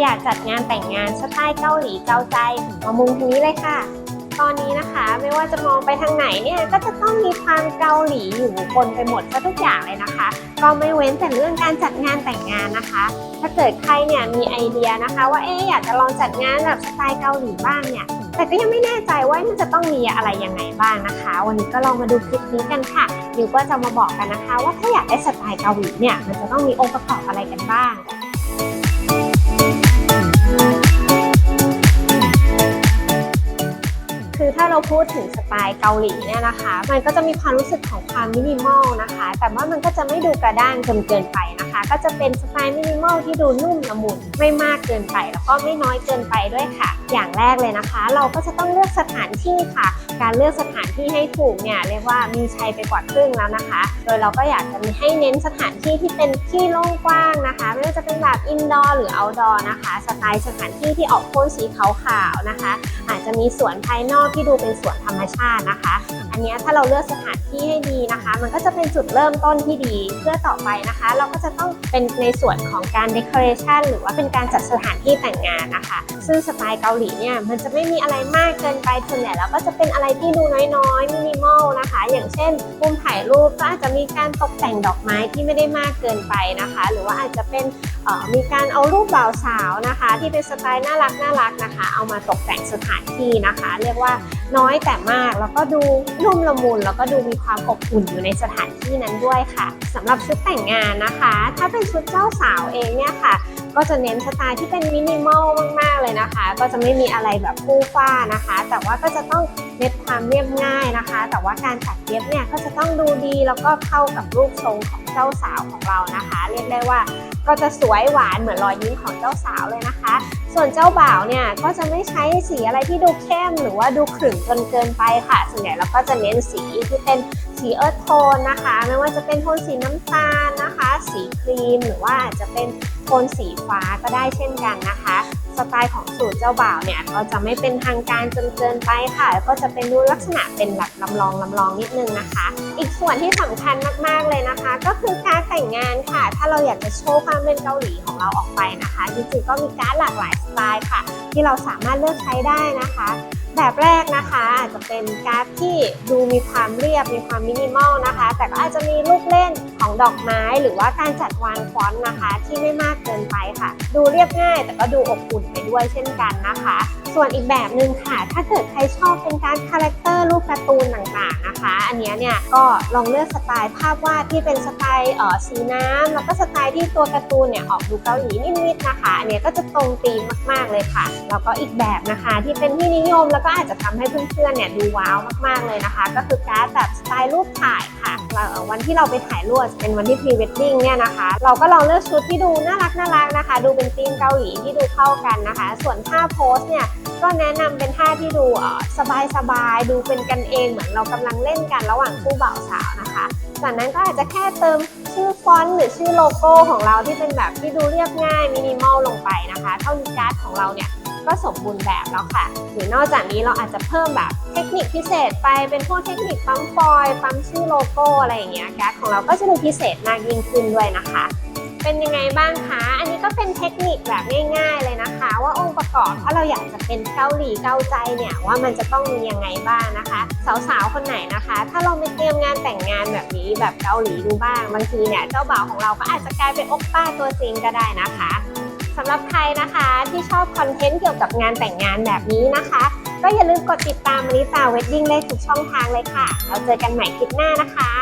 อยากจัดงานแต่งงานสไตล์เกาหลีเกาใจมามุงทางนี้เลยค่ะ ตอนนี้นะคะไม่ว่าจะมองไปทางไหนเนี่ยก็จะต้องมีความเกาหลีอยู่ปนไปหมดซะทุกอย่างเลยนะคะ ก็ไม่เว้นแต่เรื่องการจัดงานแต่งงานนะคะ ถ้าเกิดใครเนี่ยมีไอเดียนะคะ ว่าเอ๊อยากจะลองจัดงานแบบสไตล์เกาหลีบ้างเนี่ยแต่ก็ยังไม่แน่ใจว่ามันจะต้องมีอะไรยังไงบ้างนะคะ วันนี้ก็ลองมาดูคลิปนี้กันค่ะดิวก็จะมาบอกกันนะคะ ว่าถ้าอยากได้สไตล์เกาหลีเนี่ยมันจะต้องมีองค์ประกอบอะไรกันบ้าง พูดถึงสไตล์เกาหลีเนี่ยนะคะ มันก็จะมีความรู้สึกของความมินิมอลนะคะ แต่ว่ามันก็จะไม่ดูกระด้างจนเกินไปนะคะ ก็จะเป็นสไตล์มินิมอลที่ดูนุ่มละมุนไม่มากเกินไป แล้วก็ไม่น้อยเกินไปด้วยค่ะ อย่างแรกเลยนะคะ เราก็จะต้องเลือกสถานที่ค่ะ การเลือกสถานที่ให้ถูกเนี่ยเรียกว่ามีชัยไปกว่าครึ่งแล้วนะคะ โดยเราก็อยากจะมีให้เน้นสถานที่ที่เป็นที่โล่งกว้างนะคะ ไม่ว่าจะเป็นแบบอินดอร์หรือเอาดอร์นะคะสไตล์สถานที่ที่ออกโทนสีขาวๆนะคะ อาจจะมีสวนภายนอกที่ดูเป็นสวนธรรมชาตินะคะอันนี้ถ้าเราเลือกสถานที่ให้ดีนะคะ มันก็จะเป็นจุดเริ่มต้นที่ดีเพื่อต่อไปนะคะ เราก็จะต้องเป็นในส่วนของการเดคอเรชันหรือว่าเป็นการจัดสถานที่แต่งงานนะคะ ซึ่งสไตล์เกาหลีเนี่ยมันจะไม่มีอะไรมากเกินไปส่วนใหญ่แล้วก็จะเป็นอะไรที่ดูน้อยๆมินิมอลนะคะ อย่างเช่นมุมถ่ายรูปก็อาจจะมีการตกแต่งดอกไม้ที่ไม่ได้มากเกินไปนะคะ หรือว่าอาจจะเป็นมีการเอารูปบ่าวสาวนะคะ ที่เป็นสไตล์น่ารักน่ารักนะคะ เอามาตกแต่งสถานที่นะคะ เรียกว่าน้อยแต่มากแล้วก็ดูนุ่มละมุนแล้วก็ดูมีความอบอุ่นอยู่ในสถานที่นั้นด้วยค่ะสำหรับชุดแต่งงานนะคะ ถ้าเป็นชุดเจ้าสาวเองเนี่ยค่ะ ก็จะเน้นสไตล์ที่เป็นมินิมอลมากๆเลยนะคะ ก็จะไม่มีอะไรแบบฟู่ฟ้านะคะ แต่ว่าก็จะต้องเน้นความเรียบง่ายนะคะ แต่ว่าการตัดเย็บเนี่ยก็จะต้องดูดีแล้วก็เข้ากับรูปทรงของเจ้าสาวของเรานะคะ เรียกได้ว่าก็จะสวยหวานเหมือนรอยยิ้มของเจ้าสาวเลยนะคะ ส่วนเจ้าบ่าวเนี่ยก็จะไม่ใช้สีอะไรที่ดูเข้มหรือว่าดูขรึมจนเกินไปค่ะ ส่วนใหญ่เราก็จะเน้นสีที่เป็นสีเอิร์ธโทนนะคะ ไม่ว่าจะเป็นโทนสีน้ำตาลนะคะ สีครีมหรือว่าอาจจะเป็นโทนสีฟ้าก็ได้เช่นกันนะคะ สไตล์ของสูตรเจ้าบ่าวเนี่ยก็จะไม่เป็นทางการจนเกินไปค่ะ ก็จะเป็นดูลักษณะเป็นแบบลำลองลำลองนิดนึงนะคะ อีกส่วนที่สำคัญมากๆเลยนะคะ ก็คือการแต่งงานค่ะ ถ้าเราอยากจะโชว์ความเป็นเกาหลีของเราออกไปนะคะจริงๆก็มีการหลากหลายสไตล์ค่ะ ที่เราสามารถเลือกใช้ได้นะคะแบบแรกนะคะอาจจะเป็นการ์ดที่ดูมีความเรียบมีความมินิมอลนะคะ แต่ก็อาจจะมีลูกเล่น ของดอกไม้หรือว่าการจัดวางฟอนต์นะคะ ที่ไม่มากเกินไปค่ะ ดูเรียบง่ายแต่ก็ดูอบอุ่นไปด้วยเช่นกันนะคะ ส่วนอีกแบบหนึ่งค่ะ ถ้าเกิดใครชอบเป็นการคาแรคเตอร์รูปการ์ตูนต่างๆนะคะ อันนี้เนี่ยก็ลองเลือกสไตล์ภาพวาดที่เป็นสไตล์เอ่อสีน้ำแล้วก็สไตล์ที่ตัวการ์ตูนเนี่ยออกดูเกาหลีนิดๆนะคะ อันเนี้ยก็จะตรงธีมมากๆเลยค่ะ แล้วก็อีกแบบนะคะที่เป็นที่นิยมแล้วก็อาจจะทำให้เพื่อนๆเนี่ยดูว้าวมากๆเลยนะคะ ก็คือการ์ดแบบสไตล์รูปถ่ายค่ะเราวันที่เราไปถ่ายรูปจะเป็นวันที่พรีเวดดิ้งเนี่ยนะคะ เราก็ลองเลือกชุดที่ดูน่ารักน่ารักนะคะ ดูเป็นธีมเกาหลีที่ดูเข้ากันนะคะ ส่วนท่าโพสเนี่ยก็แนะนำเป็นท่าที่ดูสบายสบายดูเป็นกันเองเหมือนเรากำลังเล่นกันระหว่างคู่บ่าวสาวนะคะจากนั้นก็อาจจะแค่เติมชื่อฟอนต์หรือชื่อโลโก้ของเราที่เป็นแบบที่ดูเรียบง่ายมินิมอลลงไปนะคะ เท่านี้การ์ดของเราเนี่ยก็สมบูรณ์แบบแล้วค่ะ หรือนอกจากนี้เราอาจจะเพิ่มแบบเทคนิคพิเศษไปเป็นพวกเทคนิคปั๊มฟอยล์ปั๊มชื่อโลโก้อะไรอย่างเงี้ยการ์ดของเราก็จะดูพิเศษมากยิ่งขึ้นด้วยนะคะ เป็นยังไงบ้างคะ อันนี้ก็เป็นเทคนิคแบบง่าย ๆ เลยนะคะ ว่าองค์ประกอบถ้าเราอยากจะเป็นเกาหลีเกาใจเนี่ยว่ามันจะต้องมียังไงบ้างนะคะ สาวๆคนไหนนะคะ ถ้าเราไม่เตรียมงานแต่งงานแบบนี้แบบเกาหลีดูบ้างบางทีเนี่ยเจ้าบ่าวของเราก็อาจจะกลายเป็นอกป้าตัวจริงก็ได้นะคะสำหรับใครนะคะที่ชอบคอนเทนต์เกี่ยวกับงานแต่งงานแบบนี้นะคะ ก็อย่าลืมกดติดตามมาริตาเวดดิ้งได้ทุกช่องทางเลยค่ะเราเจอกันใหม่คลิปหน้านะคะ